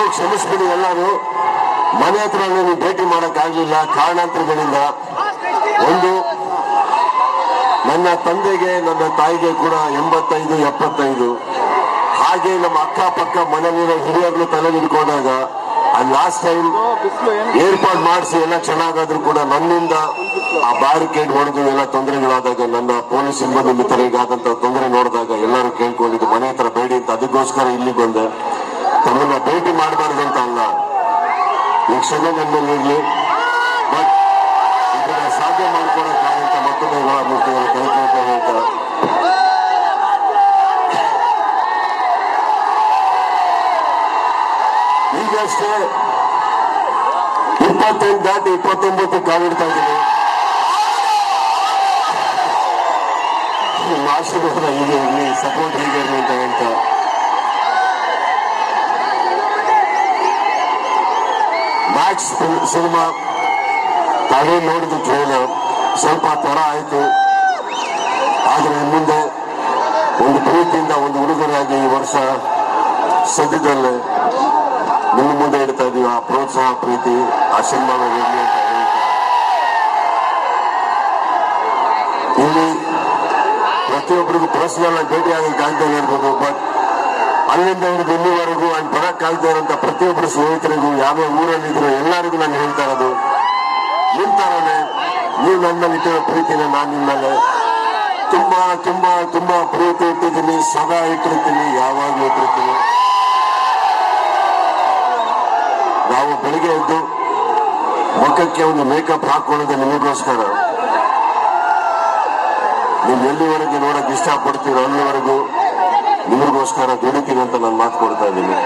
ಒಂದು ಕ್ಷಮಿಸ್ಬಿಡಿ ಎಲ್ಲರೂ. ಮನೆ ಹತ್ರ ನೀವು ಭೇಟಿ ಮಾಡೋಕ್ಕಾಗಲಿಲ್ಲ ಕಾರಣಾಂತರಗಳಿಂದ ಒಂದು, ನನ್ನ ತಂದೆಗೆ, ನನ್ನ ತಾಯಿಗೆ ಕೂಡ ಎಂಬತ್ತೈದು, ಎಪ್ಪತ್ತೈದು. ಹಾಗೆ ನಮ್ಮ ಅಕ್ಕಪಕ್ಕ ಮನೆಯಲ್ಲಿರೋ ಹಿರಿಯರ್ಗಳು ತಲೆ ಹಿಡ್ಕೊಂಡಾಗ ಲಾಸ್ಟ್ ಟೈಮ್ ಏರ್ಪಾಡು ಮಾಡಿಸಿ ಎಲ್ಲ ಚೆನ್ನಾಗಾದ್ರೂ ಕೂಡ ನನ್ನಿಂದ ಆ ಬ್ಯಾರಿಕೇಡ್ ಹೊಡೆದು ಎಲ್ಲ ತೊಂದರೆಗಳಾದಾಗ ನನ್ನ ಪೊಲೀಸ್ ಸಿಬ್ಬಂದಿ ಮಿತ್ರರಿಗಾದಂತ ತೊಂದರೆ ನೋಡಿದಾಗ ಎಲ್ಲರೂ ಕೇಳ್ಕೊಂಡಿದ್ದು, ಮನೆ ಹತ್ರ ಬೇಡಿ ಅಂತ. ಅದಕ್ಕೋಸ್ಕರ ಇಲ್ಲಿ ಬಂದೆ. ತಮ್ಮನ್ನ ಭೇಟಿ ಮಾಡಬಾರ್ದು ಅಂತ ಅಲ್ಲ. ಈ ಇರ್ಲಿ. ಬಟ್ ಇದನ್ನ ಸಾಧ್ಯ ಮಾಡ್ಕೊಡಕ್ಕಾಗಂತ ಮತ್ತೊಮ್ಮೆ ಮೂರ್ತಿಗಳು ಕೈ ಕೇಳ್ತಾರೆ ಅಂತ ಈಗಷ್ಟೇ ಇಪ್ಪತ್ತೆಂಟು ದಾಟಿ ಇಪ್ಪತ್ತೊಂಬತ್ತು ಕಾಲಿಡ್ತಾ ಇದ್ದೀನಿ. ಆಶೀರ್ವಾದ ಹೀಗೆ ಇರಲಿ ಅಂತ ಹೇಳ್ತಾ ಮ್ಯಾಕ್ಸ್ ಸಿನಿಮಾ ತಾವೇ ನೋಡಿದ ಟ್ರೈಲರ್ ಸ್ವಲ್ಪ ತಡ ಆಯಿತು. ಆದರೆ ಮುಂದೆ ಒಂದು ಪ್ರೀತಿಯಿಂದ ಒಂದು ಉಡುಗೊರೆಯಾಗಿ ಈ ವರ್ಷ ಸದ್ಯದಲ್ಲೇ ನಿಮ್ಮ ಮುಂದೆ ಇಡ್ತಾ ಇದೀವಿ. ಆ ಪ್ರೋತ್ಸಾಹ, ಪ್ರೀತಿ ಆ ಹೇಳ್ತಾ ಇಲ್ಲಿ ಪ್ರತಿಯೊಬ್ಬರಿಗೂ ಪರ್ಸನಲ್ ಆಗಿ ಭೇಟಿ ಆಗ್ತಾ ಇರ್ಬೋದು ಬಟ್ ಅಲ್ಲಿಂದ ಹಿಡಿದು ಇಲ್ಲಿವರೆಗೂ ಅಲ್ಲಿ ಬರಕ್ಕಾಗದೇ ಇರೋಂಥ ಪ್ರತಿಯೊಬ್ಬರು ಸ್ನೇಹಿತರಿಗೂ ಯಾವ್ಯಾವ ಊರಲ್ಲಿದ್ರು ಎಲ್ಲರಿಗೂ ನಾನು ಹೇಳ್ತಾ ಇರೋದು ನಿಂತಾರೆ ನೀವು ನನ್ನ ಮೇಲೆ ಇಟ್ಟಿರೋ ಪ್ರೀತಿನ ನಾನು ನಿಮ್ಮಲ್ಲಿ ತುಂಬಾ ತುಂಬಾ ತುಂಬಾ ಪ್ರೀತಿ ಇಟ್ಟಿದ್ದೀನಿ, ಸದಾ ಇಟ್ಟಿರ್ತೀನಿ, ಯಾವಾಗಲೂ ಇಟ್ಟಿರ್ತೀನಿ. ನಾವು ಬೆಳಿಗ್ಗೆ ಎದ್ದು ಮುಖಕ್ಕೆ ಒಂದು ಮೇಕಪ್ ಹಾಕೊಳ್ಳೋದು ನಿಮಗೋಸ್ಕರ. ನೀವು ಎಲ್ಲಿವರೆಗೆ ನೋಡಕ್ ಇಷ್ಟಪಡ್ತೀರೋ ಅಲ್ಲಿವರೆಗೂ ನಿಮಗೋಸ್ಕರ ದುಡಿತೀನಿ ಅಂತ ನಾನು ಮಾತು ಕೊಡ್ತಾ ಇದ್ದೀನಿ.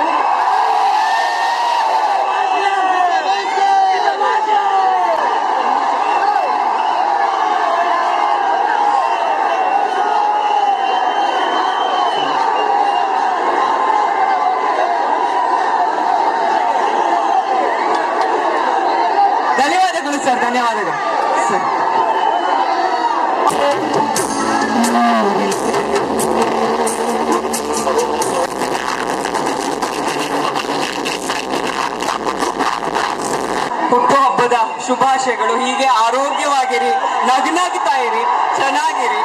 ಧನ್ಯವಾದಗಳು ಸರ್ ಧನ್ಯವಾದಗಳು. ಸರ್. ಶುಭಾಶಯಗಳು. ಹೀಗೆ ಆರೋಗ್ಯವಾಗಿರಿ ನಗ್ನಾಗ್ತಾ ಇರಿ ಚೆನ್ನಾಗಿರಿ.